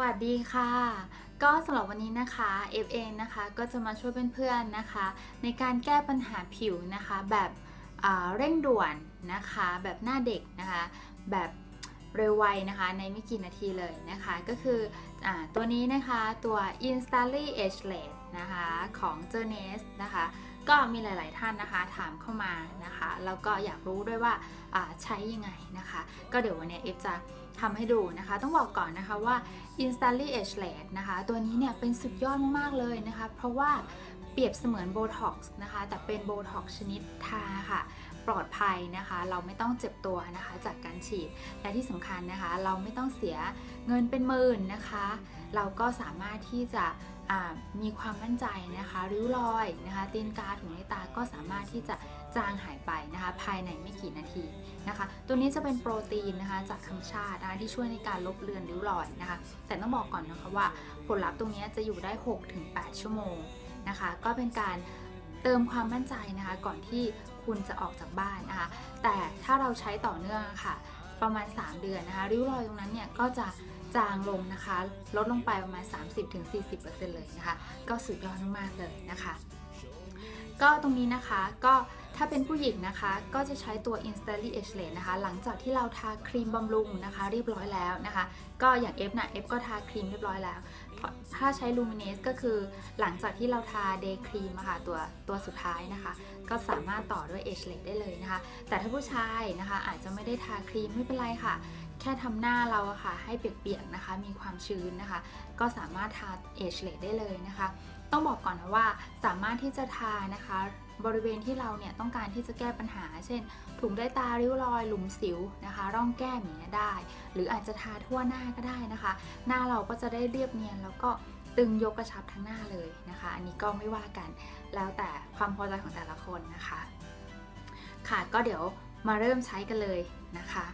วัสดีค่ะ ก็สำหรับวันนี้นะคะเอฟเองนะคะก็จะมาช่วยเพื่อนๆนะคะ ในการแก้ปัญหาผิวนะคะ แบบเร่งด่วนนะคะ แบบหน้าเด็กนะคะ แบบเร็วไวนะคะในไม่กี่นาทีเลยนะคะ ก็คืออตัวนี้นะคะตัว Instantly Ageless นะคะของ j e r n e s นะคะ ก็มีหลาย ๆ ท่านนะคะ ถามเข้ามานะคะ แล้วก็อยากรู้ด้วยว่าใช้ยังไงนะคะ ก็เดี๋ยววันนี้เอฟจะทำให้ดูนะคะ ต้องบอกก่อนนะคะว่า Instantly Age l a t นะคะ ตัวนี้เนี่ยเป็นสุดยอดมาก ๆ เลยนะคะ เพราะว่าเปรียบเสมือนโบท็อกซ์นะคะ แต่เป็นโบท็อกซ์ชนิดทาค่ะ ปลอดภัยนะคะ เราไม่ต้องเจ็บตัวนะคะจากการฉีด และที่สำคัญนะคะ เราไม่ต้องเสียเงินเป็นหมื่นนะคะ เราก็สามารถที่จะมีความมั่นใจนะคะ ริ้วรอยนะคะตีนกาถุงในตาก็สามารถที่จะจางหายไปนะคะ ภายในไม่กี่นาทีนะคะ ตัวนี้จะเป็นโปรตีนนะคะ จากธรรมชาตินะคะที่ช่วยในการลบเลือนริ้วรอยนะคะ แต่ต้องบอกก่อนนะคะว่าผลลัพธ์ตรงนี้จะอยู่ได้ 6-8 ชั่วโมงนะคะ ก็เป็นการเติมความมั่นใจนะคะ ก่อนที่ คุณจะออกจากบ้านนะคะแต่ถ้าเราใช้ต่อเนื่องค่ะ ประมาณ 3 เดือนนะคะริ้วรอยตรงนั้นเนี่ยก็จะจางลงนะคะ ลดลงไปประมาณ 30-40%เลยนะคะ ก็สุดยอดมากๆเลยนะคะ ก็ตรงนี้นะคะก็ถ้าเป็นผู้หญิงนะคะ ก็จะใช้ตัว Instantly Ageless นะคะ หลังจากที่เราทาครีมบำรุงนะคะ เรียบร้อยแล้วนะคะ ก็อย่าง F นะ F ก็ทาครีมเรียบร้อยแล้ว ถ้าใช้ลูมิเนสก็คือหลังจากที่เราทาเดย์ครีมค่ะตัวตัวสุดท้ายนะคะ ก็สามารถต่อด้วยเอชเล็กได้เลยนะคะ แต่ถ้าผู้ชายนะคะอาจจะไม่ได้ทาครีมไม่เป็นไรค่ะ แค่ทำหน้าเราอะค่ะให้เปียกๆนะคะ มีความชื้นนะคะ ก็สามารถทาเอชเล็กได้เลยนะคะ ต้องบอกก่อนนะว่าสามารถที่จะทานะคะ บริเวณที่เราเนี่ยต้องการที่จะแก้ปัญหา เช่นถุงใต้ตาริ้วรอยหลุมสิวนะคะ ร่องแก้มอย่างเงี้ยได้ หรืออาจจะทาทั่วหน้าก็ได้นะคะ หน้าเราก็จะได้เรียบเนียนแล้วก็ตึงยกกระชับทั้งหน้าเลยนะคะ อันนี้ก็ไม่ว่ากันแล้วแต่ความพอใจของแต่ละคนนะคะ ค่ะก็เดี๋ยวมาเริ่มใช้กันเลยนะคะ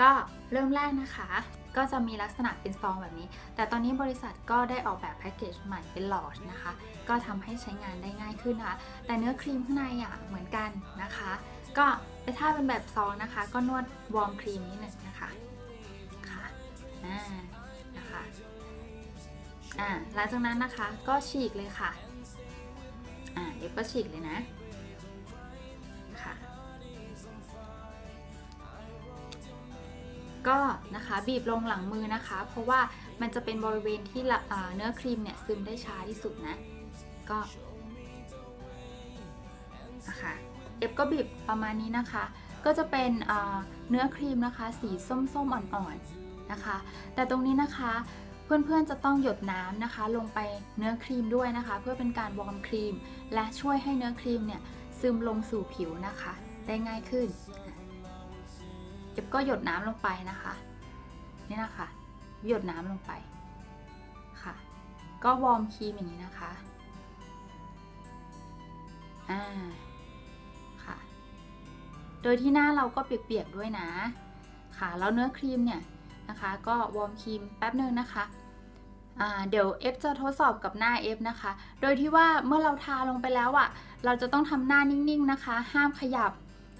ก็เริ่มแรกนะคะ ก็จะมีลักษณะเป็นซองแบบนี้ แต่ตอนนี้บริษัทก็ได้ออกแบบแพ็กเกจใหม่เป็นหลอดนะคะ ก็ทำให้ใช้งานได้ง่ายขึ้นนะคะ แต่เนื้อครีมข้างในอะเหมือนกันนะคะ ก็ถ้าเป็นแบบซองนะคะ ก็นวดวอร์มครีมนิดหนึ่งนะคะค่ะอ่านะคะอ่าหลังจากนั้นนะคะก็ฉีกเลยค่ะอ่าเดี๋ยวก็ฉีกเลยนะ ก็นะคะบีบลงหลังมือนะคะ เพราะว่ามันจะเป็นบริเวณที่เนื้อครีมเนี่ยซึมได้ช้าที่สุดนะ ก็นะคะเอฟก็บีบประมาณนี้นะคะ ก็จะเป็นเนื้อครีมนะคะ สีส้มๆอ่อนๆนะคะ แต่ตรงนี้นะคะเพื่อนๆจะต้องหยดน้ำนะคะ ลงไปเนื้อครีมด้วยนะคะ เพื่อเป็นการวอร์มครีม และช่วยให้เนื้อครีมเนี่ยซึมลงสู่ผิวนะคะ ได้ง่ายขึ้น เอฟก็หยดน้ำลงไปนะคะ นี่นะคะ หยดน้ำลงไปค่ะ ก็วอร์มครีมอย่างนี้นะคะอ่าค่ะ โดยที่หน้าเราก็เปียกๆด้วยนะค่ะแล้วเนื้อครีมเนี่ยนะคะ ก็วอร์มครีมแป๊บนึงนะคะอ่าเดี๋ยว F จะทดสอบกับหน้า F นะคะ โดยที่ว่าเมื่อเราทาลงไปแล้วอะ่ะ เราจะต้องทำหน้านิ่งๆนะคะ ห้ามขยับ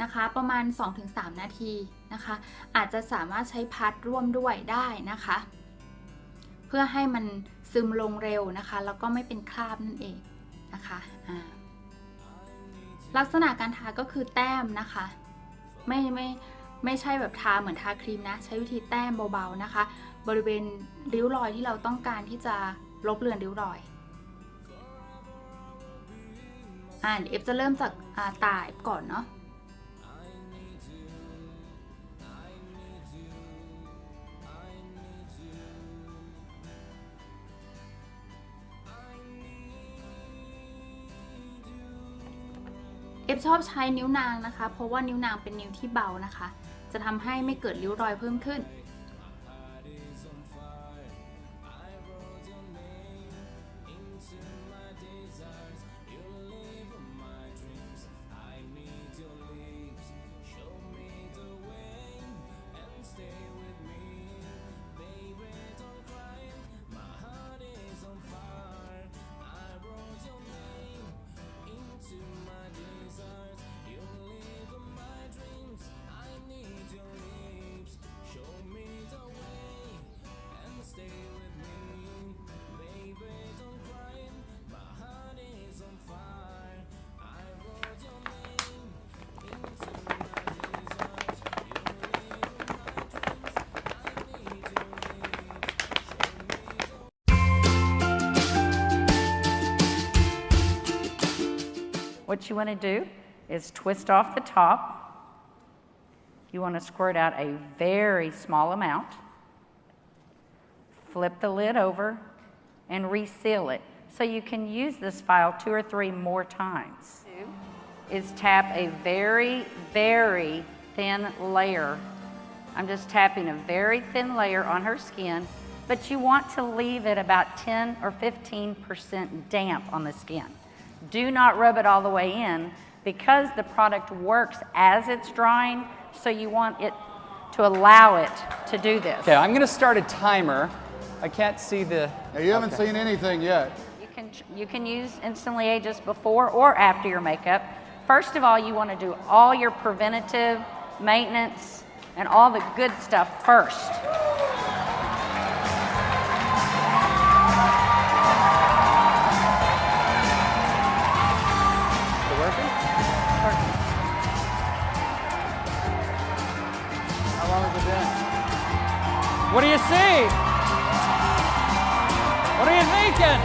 นะคะ ประมาณ 2-3 นาทีนะคะ อาจจะสามารถใช้พัดร่วมด้วยได้นะคะ เพื่อให้มันซึมลงเร็วนะคะ แล้วก็ไม่เป็นคราบนั่นเองนะคะอ่าลักษณะการทาก็คือแต้มนะคะ ไม่ไม่ไม่ใช่แบบทาเหมือนทาครีมนะ ใช้วิธีแต้มเบาๆนะคะ บริเวณริ้วรอยที่เราต้องการที่จะลบเลือนริ้วรอยอ่าเดี๋ยวเอฟจะเริ่มจากตาเอฟก่อนเนาะ ฟชอบใช้นิ้วนางนะคะ เพราะว่านิ้วนางเป็นนิ้วที่เบานะคะ จะทำให้ไม่เกิดริ้วรอยเพิ่มขึ้น What you want to do is twist off the top. You want to squirt out a very small amount. Flip the lid over and reseal it. So you can use this file two or three more times. Is tap a very, very thin layer. I'm just tapping a very thin layer on her skin, but you want to leave it about 10 or 15% damp on the skin. Do not rub it all the way in because the product works as it's drying, so you want it to allow it to do this. Okay, I'm going to start a timer. I can't see the. Now, you haven't Okay. seen anything yet. You can, you can use Instantly Ageless before or after your makeup. First of all, you want to do all your preventative maintenance and all the good stuff first. What do you see? What are you thinking?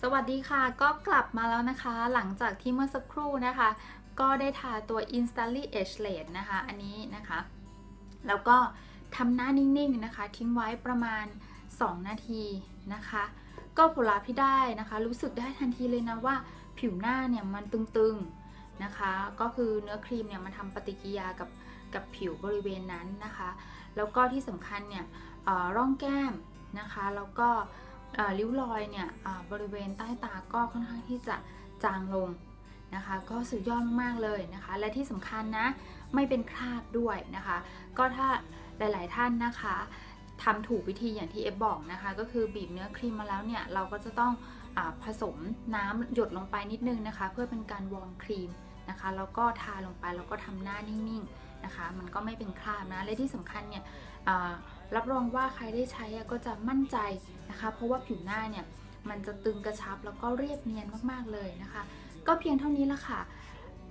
สวัสดีค่ะ ก็กลับมาแล้วนะคะ หลังจากที่เมื่อสักครู่นะคะ ก็ได้ทาตัว Instantly Age Late นะคะ อันนี้นะคะ แล้วก็ทำหน้านิ่งๆนะคะ ทิ้งไว้ประมาณ 2 นาทีนะคะ ก็ผลลัพธ์ที่ได้นะคะ รู้สึกได้ทันทีเลยนะว่าผิวหน้าเนี่ยมันตึงๆนะคะ ก็คือเนื้อครีมเนี่ยมันทำปฏิกิริยากับกับผิวบริเวณนั้นนะคะ แล้วก็ที่สำคัญเนี่ยร่องแก้มนะคะ แล้วก็ริ้วรอยเนี่ยบริเวณใต้ตาก็ค่อนข้างที่จะจางลง นะคะ ก็สุดยอดมากๆเลยนะคะ และที่สำคัญนะไม่เป็นคราบด้วยนะคะ ก็ถ้าหลายๆท่านนะคะทำถูกวิธีอย่างที่เอฟบอกนะคะ ก็คือบีบเนื้อครีมมาแล้วเนี่ย เราก็จะต้องอผสมน้ำหยดลงไปนิดนึงนะคะ เพื่อเป็นการวอร์มครีมนะคะแล้วก็ทาลงไปแล้วก็ทำหน้านิ่งๆนะคะ มันก็ไม่เป็นคราบนะ และที่สำคัญเนี่ยรับรองว่าใครได้ใช้ก็จะมั่นใจนะคะ เพราะว่าผิวหน้าเนี่ยมันจะตึงกระชับแล้วก็เรียบเนียนมากๆเลยนะคะ ก็เพียงเท่านี้ละค่ะ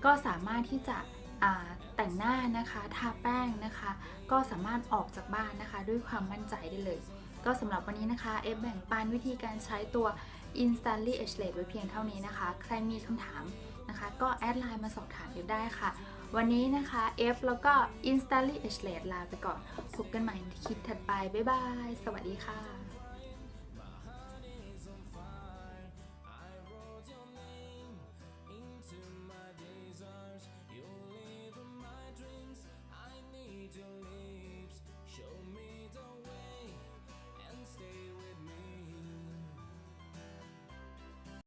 ก็สามารถที่จะแต่งหน้านะคะ ทาแป้งนะคะ ก็สามารถออกจากบ้านนะคะ ด้วยความมั่นใจได้เลย ก็สำหรับวันนี้นะคะเอฟแบ่งปันวิธีการใช้ตัว Instantly Age Late ไว้เพียงเท่านี้นะคะ ใครมีคำถามนะคะ ก็แอดไลน์มาสอบถามเอฟได้ค่ะ วันนี้นะคะ F แล้วก็ Instantly Age Late ลาไปก่อน พบกันใหม่ในคลิปถัดไป บ๊ายบาย สวัสดีค่ะ